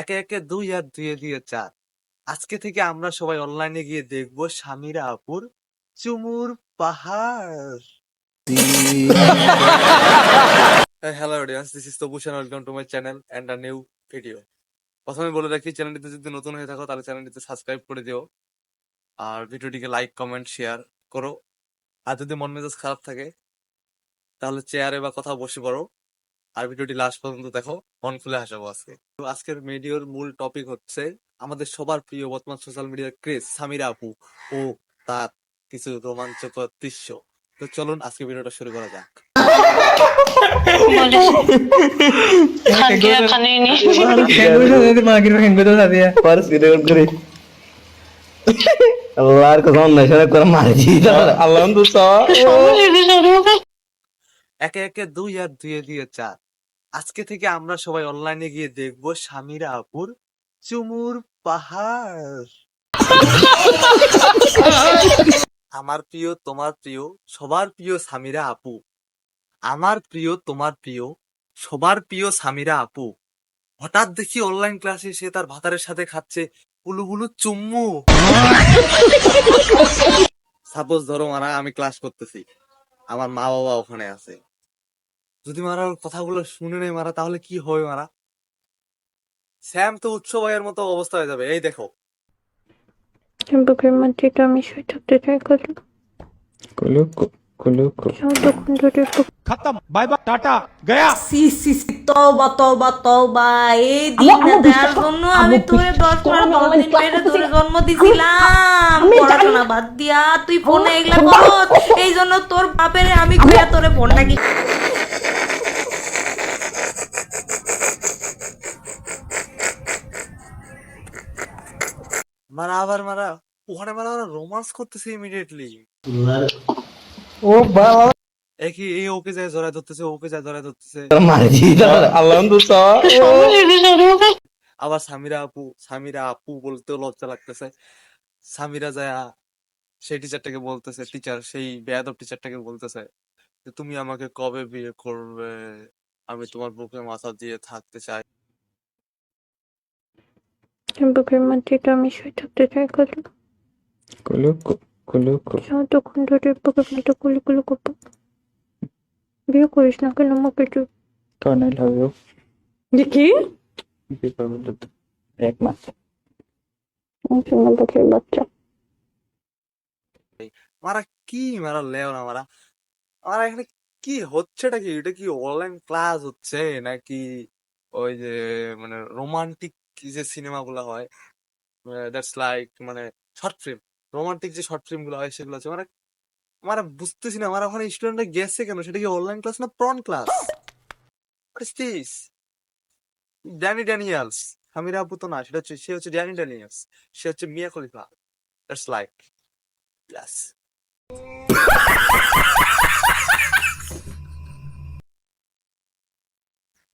একে একে দুই আর দুইয়ে দিয়ে চার। আজকে থেকে আমরা সবাই অনলাইনে গিয়ে দেখব স্বামীরা আপুর চুমুর পাহাড়। Hello audience this is তবুশন welcome to my channel and a new video প্রথমে বলে রাখি চ্যানেলটিতে যদি নতুন হয়ে থাকো তাহলে চ্যানেলটিতে সাবস্ক্রাইব করে দিও। আর ভিডিওটিকে লাইক কমেন্ট শেয়ার করো। আর যদি মন মেজাজ খারাপ থাকে তাহলে চেয়ারে বা কোথাও বসে পড়ো। আর ভিডিওটি লাস্ট পর্যন্ত দেখো মন খুলে হাসাবো আজকে। তো আজকের ভিডিওর মূল টপিক হচ্ছে আমাদের সবার প্রিয় বর্তমান সোশ্যাল মিডিয়ার ক্রেজ সামিরা আপু ও তার কিছু রোমাঞ্চকর দৃশ্য। তো চলুন আজকে ভিডিওটা শুরু করা যাক. একে একে দুই আর দুইয়ে দিয়ে চার। আজকে থেকে আমরা সবাই অনলাইনে গিয়ে দেখব স্বামীরা আপুর চুমুর পাহাড়। আমার প্রিয়, তোমার প্রিয়, সবার প্রিয় সামিরা আপু। আমার প্রিয়, তোমার প্রিয়, সবার প্রিয় সামিরা আপু। হঠাৎ দেখি অনলাইন ক্লাসে সে তার ভাতারের সাথে খাচ্ছে বুলু চুম্মু। সাপোজ ধরো মারা, আমি ক্লাস করতেছি। আমার মা বাবা ওখানে আছে। যদি মারা কথাগুলো শুনে নেই মারা তাহলে কি হবে মারা? স্যাম তো উচ্চ ভাইয়ের মতো অবস্থা হয়ে যাবে। এই দেখো। বুকের মধ্যে তো আমি শুয়ে থাকতে চাই কলু কলু কলু তখন ধরে খতম। Bye bye tata. গয়া। সি সি সি তওবা তওবা তওবা। এই দিন জন্য আমি তোরে দিন পেরে জন্ম দিছিলাম। পড়াশোনা বাদ দিয়া তুই ফোনে করছ এই জন্য তোর বাপের আমি তোরে ফোনটা কি মারা আবার মারা ওখানে মারা ওরা রোমান্স করতেছে ইমিডিয়েটলি ও বাবা একই এই ওকে যায় জড়ায় ধরতেছে ওকে যায় জড়ায় ধরতেছে. আবার সামিরা আপু সামিরা আপু বলতেও লজ্জা লাগতেছে। সামিরা যায় সেই টিচারটাকে বলতেছে টিচার সেই বেয়াদব টিচারটাকে বলতেছে যে তুমি আমাকে কবে বিয়ে করবে? আমি তোমার বুকে মাথা দিয়ে থাকতে চাই। বুকের মধ্যে তো আমি শুয়ে থাকতে ট্রাই করলাম Coloco, coloco. যতক্ষণ ধরে বুকের মধ্যে কুলি কুলি করব বিয়ে করিস না কেন আমাকে একটু I love you. দেখি এক মাস শোনা বুকের বাচ্চা মারা কি মারা লেও না মারা? মারা এখানে কি হচ্ছেটা কি এটা কি অনলাইন ক্লাস হচ্ছে নাকি ওই যে মানে রোমান্টিক যে সিনেমা গুলো হয় দ্যাটস লাইক মানে শর্ট ফিল্ম রোমান্টিক যে শর্ট ফিল্মগুলো হয় সেগুলো আছে মানে আমরা বুঝতেছি না আমার ওখানে স্টুডেন্টরা গেছে কেন? সেটা কি অনলাইন ক্লাস না প্রন ক্লাস ড্যানি ড্যানিয়েলস আমির আবু তো না, সেটা হচ্ছে, সে হচ্ছে ড্যানি ড্যানিয়েলস সে হচ্ছে Mia Khalifa that's like yes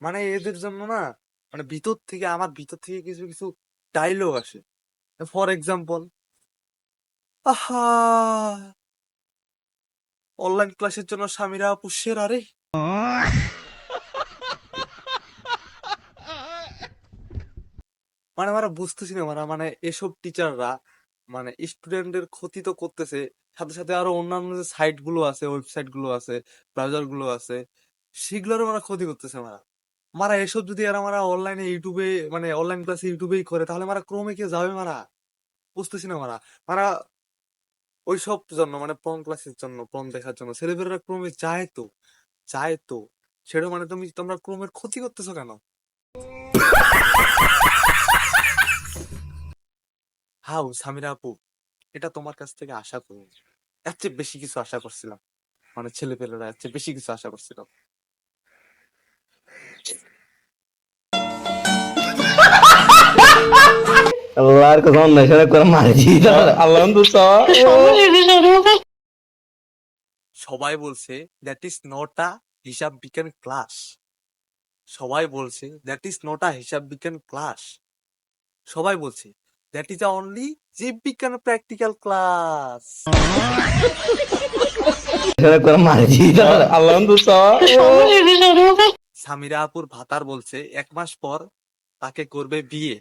মানে এদের জন্য না মানে ভিতর থেকে, আমার ভিতর থেকে কিছু কিছু ডায়লগ আসে। ফর এক্সাম্পল আহা! অনলাইন ক্লাসের জন্য স্বামীরা পুষ্যের আরে! মানে আমরা বুঝতেছি না মানে মানে এসব টিচাররা মানে স্টুডেন্টদের ক্ষতি তো করতেছে। সাথে সাথে আরও অন্যান্য যে সাইটগুলো আছে ওয়েবসাইটগুলো আছে ব্রাউজারগুলো আছে, সেগুলোরও মানে ক্ষতি করতেছে মারা মারা, এসব যদি আর আমরা অনলাইনে ইউটিউবে মানে অনলাইন ক্লাসে ইউটিউবেই করে, তাহলে মারা ক্রমে কে যাবে মারা? বুঝতেছি না মারা। মারা ওইসব জন্য মানে প্রম ক্লাসের জন্য প্রম দেখার জন্য ছেলেপেলেরা ক্রমে যায় তো যায় তো। সেটা মানে তুমি, তোমরা ক্রমের ক্ষতি করতেছো কেন? হাউ, সামিরা আপু, এটা তোমার কাছ থেকে আশা করি। এর চেয়ে বেশি কিছু আশা করছিলাম। মানে ছেলেপেলেরা, এর চেয়ে বেশি কিছু আশা করছিলাম। Kızım neşene kuran marci. Allah'ın dostu. সবাই বলছে দ্যাট ইজ নট আ হিসাব বিজ্ঞান ক্লাস সবাই বলছে দ্যাট ইজ নট আ হিসাব বিজ্ঞান ক্লাস সবাই বলছে দ্যাট ইজ আ অনলি জীব বিজ্ঞান প্র্যাকটিক্যাল ক্লাস. সামিরা আপুর ভাতার বলছে এক মাস পর তাকে করবে বিয়ে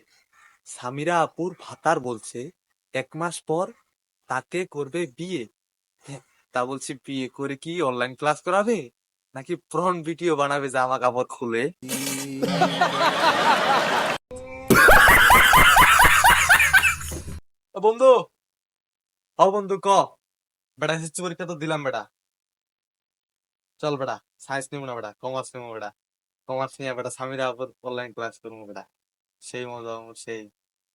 সামিরা আপুর ভাতার বলছে এক মাস পর তাকে করবে বিয়ে। হ্যাঁ, তা বলছি বিয়ে করে কি অনলাইন ক্লাস করাবে? নাকি প্রন ভিডিও বানাবে জামা কাপড় খুলে বন্ধু ও বন্ধু ক। বেটা এসএসসি পরীক্ষা তো দিলাম বেটা। চল বেটা সায়েন্স নিব না বেটা কমার্স নিব বেটা। কমার্স নিয়ে বেটা আপুর অনলাইন ক্লাস করব বেটা। সেই মজা, সেই।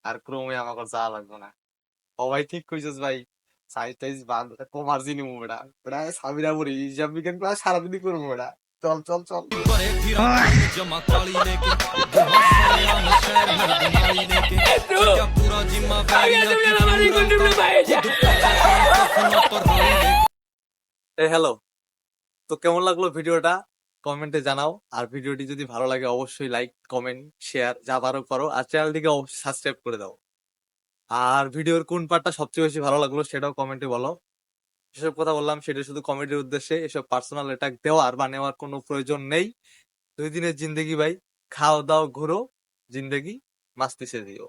আর ক্রমে আমাকে যা লাগবে না। ও ভাই ঠিক কইছিস ভাই সায়েন্স টাইন্স বাদ কমার্সই নিবো বেটা বেটা সামিরা পুরি হিসাব বিজ্ঞান ক্লাস সারাদিনই করব বেটা চল চল চল। হ্যালো তো কেমন লাগল ভিডিওটা কমেন্টে জানাও। আর ভিডিওটি যদি ভালো লাগে, অবশ্যই লাইক কমেন্ট শেয়ার যা পারো করো। আর চ্যানেলটিকে অবশ্যই সাবস্ক্রাইব করে দাও। আর ভিডিওর কোন পার্টটা সবচেয়ে বেশি ভালো লাগল, সেটাও কমেন্টে বলো। যেসব কথা বললাম, সেটা শুধু কমেন্টের উদ্দেশ্যে। এসব পার্সোনাল অ্যাটাক দেওয়ার বা নেওয়ার কোনো প্রয়োজন নেই। দুই দিনের জিন্দেগি ভাই। খাও দাও, ঘুরো, জিন্দেগি মাস্তি দিও।